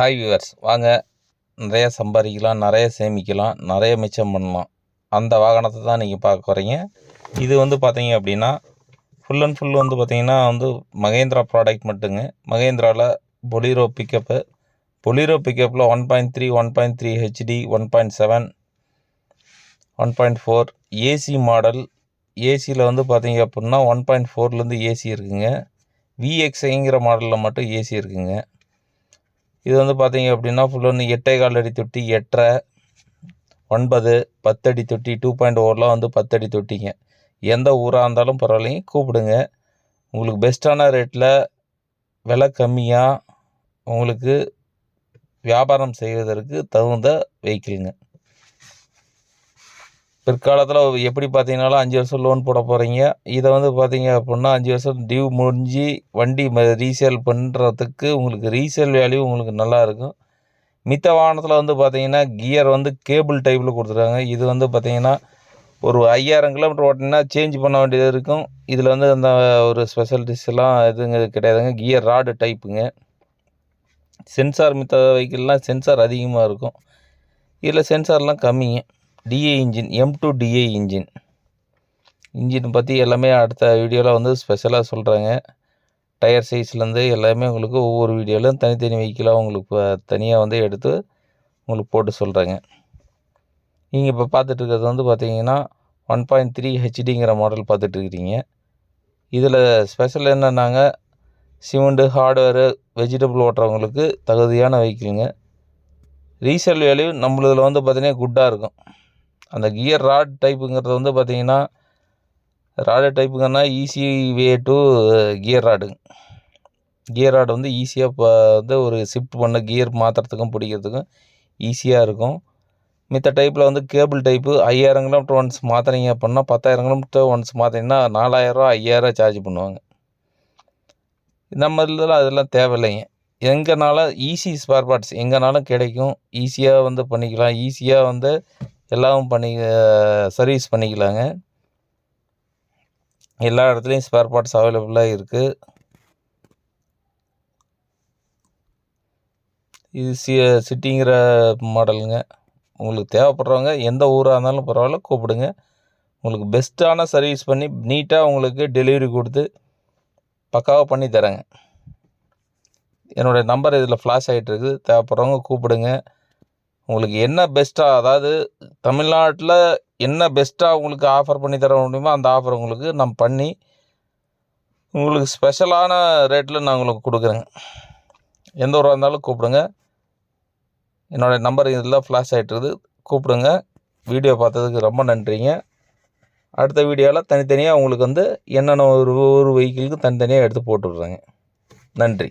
Hi viewers வாங்க. நிறைய சம்பாதிக்கலாம் நிறைய சேமிக்கலாம் நிறைய மிச்சம் பண்ணலாம். அந்த வாகனத்தை தான் நீங்கள் பார்க்க போகிறீங்க இது வந்து பார்த்தீங்க அப்படின்னா ஃபுல் அண்ட் ஃபுல் வந்து பார்த்தீங்கன்னா வந்து மகேந்திரா ப்ராடக்ட் மட்டுங்க. மகேந்திராவில் Bolero pickup Bolero பிக்கப்பில் one point three one point three HD one point seven one point four AC model ஏசியில் வந்து பார்த்தீங்க அப்படின்னா ஒன் பாயிண்ட் ஃபோர்லேருந்து ஏசி இருக்குங்க. விஎக்ஸ்ங்கிற மாடலில் மட்டும் ஏசி இருக்குங்க. இது வந்து பார்த்தீங்க அப்படின்னா ஃபுல் ஒன்று எட்டே கால் அடி தொட்டி எட்டரை ஒன்பது பத்தடி தொட்டி டூ பாயிண்ட் ஓரெலாம் வந்து பத்தடி தொட்டிங்க. எந்த ஊராக இருந்தாலும் பரவாயில்லைங்க கூப்பிடுங்க. உங்களுக்கு பெஸ்ட்டான ரேட்டில் விலை கம்மியாக உங்களுக்கு வியாபாரம் செய்வதற்கு தகுந்த வெஹிக்கிளுங்க பிற்காலத்தில் எப்படி பார்த்தீங்கனாலும் அஞ்சு வருஷம் லோன் போட போகிறீங்க இதை வந்து பார்த்தீங்க அப்படின்னா அஞ்சு வருஷம் டியூ முடிஞ்சு வண்டி ரீசேல் பண்ணுறதுக்கு உங்களுக்கு ரீசேல் வேல்யூ உங்களுக்கு நல்லா இருக்கும். மித்த வாகனத்தில் வந்து பார்த்தீங்கன்னா கியர் வந்து கேபிள் டைப்பில் கொடுத்துருக்காங்க. இது வந்து பார்த்தீங்கன்னா ஒரு ஐயாயிரம் கிலோமீட்டர் ஓட்டினா சேஞ்ச் பண்ண வேண்டியது இருக்கும். இதில் வந்து அந்த ஒரு ஸ்பெஷலிட்டிஸ்லாம் எதுங்க கிடையாதுங்க. கியர் ராடு டைப்புங்க சென்சார் மித்த வெஹிக்கிள்லாம் சென்சார் அதிகமாக இருக்கும். இதில் சென்சார்லாம் கம்மிங்க. DA engine M two DA engine engine பற்றி எல்லாமே அடுத்த வீடியோவில் வந்து ஸ்பெஷலாக சொல்கிறாங்க டயர் சைஸ்லேருந்து எல்லாமே உங்களுக்கு ஒவ்வொரு வீடியோவிலும் தனித்தனி வெஹிக்கிளாக உங்களுக்கு தனியாக வந்து எடுத்து உங்களுக்கு போட்டு சொல்கிறேங்க நீங்கள் இப்போ பார்த்துட்ருக்கிறது வந்து பார்த்தீங்கன்னா ஒன் பாயிண்ட் த்ரீ ஹெச்டிங்கிற மாடல் பார்த்துட்ருக்கிறீங்க இதில் ஸ்பெஷல் என்னன்னாங்க சிமெண்ட்டு ஹார்ட்வேரு வெஜிடபிள் ஓட்டுறவங்களுக்கு தகுதியான வெஹிக்கிளுங்க ரீசேல் வேல்யூ நம்மளதில் வந்து பார்த்திங்கன்னா குட்டாக இருக்கும். அந்த கியர் ராட் டைப்புங்கிறது வந்து பார்த்திங்கன்னா ராடு டைப்புங்கன்னா ஈஸி வே டு கியர் ராடுங்க கியர் ராடு வந்து ஈஸியாக இப்போ வந்து ஒரு ஷிஃப்ட் பண்ண கியர் மாற்றுறதுக்கும் பிடிக்கிறதுக்கும் ஈஸியாக இருக்கும். மித்த டைப்பில் வந்து கேபிள் டைப்பு ஐயாயிரம் கிலோமீட்டர் ஒன்ஸ் மாற்றுறீங்க அப்படின்னா பத்தாயிரம் கிலோமீட்டர் ஒன்ஸ் மாற்றிங்கன்னா நாலாயிரரூவா ஐயாயிரம் சார்ஜ் பண்ணுவாங்க. நம்ம இதில் அதெல்லாம் தேவையில்லைங்க. எங்கேனாலும் ஈஸி ஸ்பேர் பார்ட்ஸ் எங்கேனாலும் கிடைக்கும். ஈஸியாக வந்து பண்ணிக்கலாம். ஈஸியாக வந்து எல்லாம் பண்ணி சர்வீஸ் பண்ணிக்கலாங்க. எல்லா இடத்துலையும் ஸ்பேர் பார்ட்ஸ் அவைலபிளாக இருக்குது இது சி சிட்டிங்கிற மாடலுங்க உங்களுக்கு தேவைப்படுறவங்க எந்த ஊராக இருந்தாலும் பரவாயில்ல கூப்பிடுங்க. உங்களுக்கு பெஸ்ட்டான சர்வீஸ் பண்ணி நீட்டாக உங்களுக்கு டெலிவரி கொடுத்து பக்காவாக பண்ணி தரேங்க. என்னுடைய நம்பர் இதில் ஃப்ளாஷ் ஆகிட்டு இருக்குது தேவைப்படுறவங்க கூப்பிடுங்க. உங்களுக்கு என்ன பெஸ்ட்டாக அதாவது தமிழ்நாட்டில் என்ன பெஸ்ட்டாக உங்களுக்கு ஆஃபர் பண்ணி தர முடியுமோ அந்த ஆஃபர் உங்களுக்கு நான் பண்ணி உங்களுக்கு ஸ்பெஷலான ரேட்டில் நான் உங்களுக்கு கொடுக்குறேங்க. எந்த ஊராக இருந்தாலும் கூப்பிடுங்க. என்னோடய நம்பர் இதில் ஃப்ளாஷ் ஆகிட்டுருது கூப்பிடுங்க. வீடியோ பார்த்ததுக்கு ரொம்ப நன்றிங்க. அடுத்த வீடியோவில் தனித்தனியாக உங்களுக்கு வந்து என்னென்ன ஒரு ஒரு வெஹிக்கிளுக்கு தனித்தனியாக எடுத்து போட்டுவிட்றேங்க நன்றி.